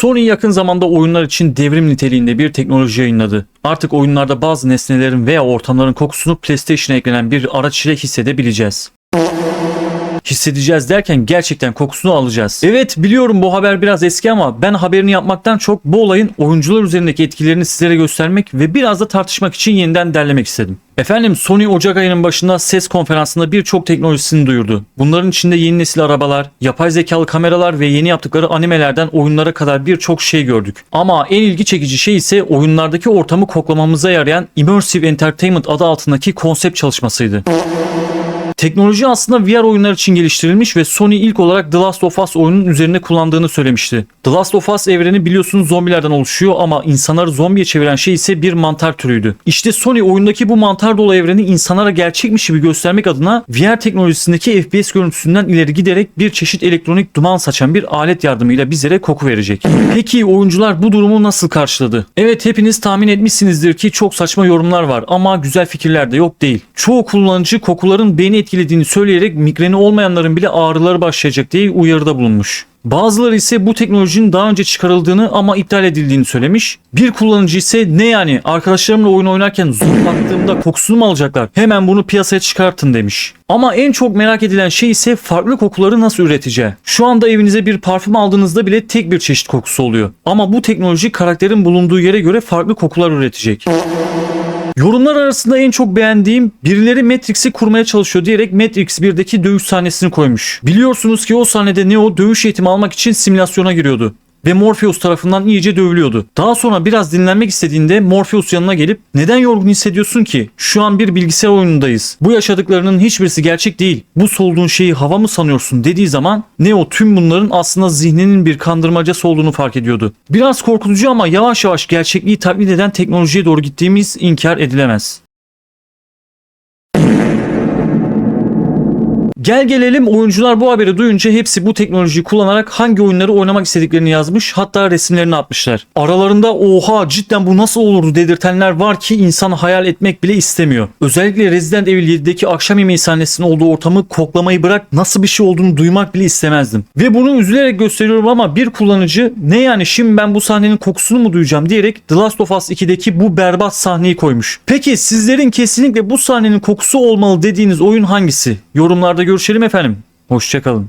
Sony yakın zamanda oyunlar için devrim niteliğinde bir teknoloji yayınladı. Artık oyunlarda bazı nesnelerin veya ortamların kokusunu PlayStation'a eklenen bir araç ile hissedebileceğiz. Hissedeceğiz derken gerçekten kokusunu alacağız. Evet biliyorum bu haber biraz eski ama ben haberini yapmaktan çok bu olayın oyuncular üzerindeki etkilerini sizlere göstermek ve biraz da tartışmak için yeniden derlemek istedim. Efendim Sony Ocak ayının başında ses konferansında birçok teknolojisini duyurdu. Bunların içinde yeni nesil arabalar, yapay zekalı kameralar ve yeni yaptıkları animelerden oyunlara kadar birçok şey gördük. Ama en ilgi çekici şey ise oyunlardaki ortamı koklamamıza yarayan Immersive Entertainment adı altındaki konsept çalışmasıydı. Teknoloji aslında VR oyunlar için geliştirilmiş ve Sony ilk olarak The Last of Us oyunun üzerine kullandığını söylemişti. The Last of Us evreni biliyorsunuz zombilerden oluşuyor ama insanları zombiye çeviren şey ise bir mantar türüydü. İşte Sony oyundaki bu mantar dolu evreni insanlara gerçekmiş gibi göstermek adına VR teknolojisindeki FPS görüntüsünden ileri giderek bir çeşit elektronik duman saçan bir alet yardımıyla bizlere koku verecek. Peki oyuncular bu durumu nasıl karşıladı? Evet hepiniz tahmin etmişsinizdir ki çok saçma yorumlar var ama güzel fikirler de yok değil. Çoğu kullanıcı kokuların beyni etkilediğini söyleyerek migreni olmayanların bile ağrıları başlayacak diye uyarıda bulunmuş. Bazıları ise bu teknolojinin daha önce çıkarıldığını ama iptal edildiğini söylemiş. Bir kullanıcı ise ne yani arkadaşlarımla oyun oynarken zorlattığımda kokusunu mu alacaklar? Hemen bunu piyasaya çıkartın demiş. Ama en çok merak edilen şey ise farklı kokuları nasıl üreteceği. Şu anda evinize bir parfüm aldığınızda bile tek bir çeşit kokusu oluyor. Ama bu teknoloji karakterin bulunduğu yere göre farklı kokular üretecek. Yorumlar arasında en çok beğendiğim birileri Matrix'i kurmaya çalışıyor diyerek Matrix 1'deki dövüş sahnesini koymuş. Biliyorsunuz ki o sahnede Neo dövüş eğitimi almak için simülasyona giriyordu ve Morpheus tarafından iyice dövülüyordu. Daha sonra biraz dinlenmek istediğinde Morpheus yanına gelip neden yorgun hissediyorsun ki? Şu an bir bilgisayar oyunundayız. Bu yaşadıklarının hiçbirisi gerçek değil. Bu solduğun şeyi hava mı sanıyorsun dediği zaman Neo tüm bunların aslında zihninin bir kandırmacası olduğunu fark ediyordu. Biraz korkutucu ama yavaş yavaş gerçekliği taklit eden teknolojiye doğru gittiğimiz inkar edilemez. Gel gelelim oyuncular bu haberi duyunca hepsi bu teknolojiyi kullanarak hangi oyunları oynamak istediklerini yazmış hatta resimlerini atmışlar. Aralarında oha cidden bu nasıl olurdu dedirtenler var ki insan hayal etmek bile istemiyor. Özellikle Resident Evil 7'deki akşam yemeği sahnesinin olduğu ortamı koklamayı bırak nasıl bir şey olduğunu duymak bile istemezdim. Ve bunu üzülerek gösteriyorum ama bir kullanıcı ne yani şimdi ben bu sahnenin kokusunu mu duyacağım diyerek The Last of Us 2'deki bu berbat sahneyi koymuş. Peki sizlerin kesinlikle bu sahnenin kokusu olmalı dediğiniz oyun hangisi? Yorumlarda görüşelim efendim. Hoşçakalın.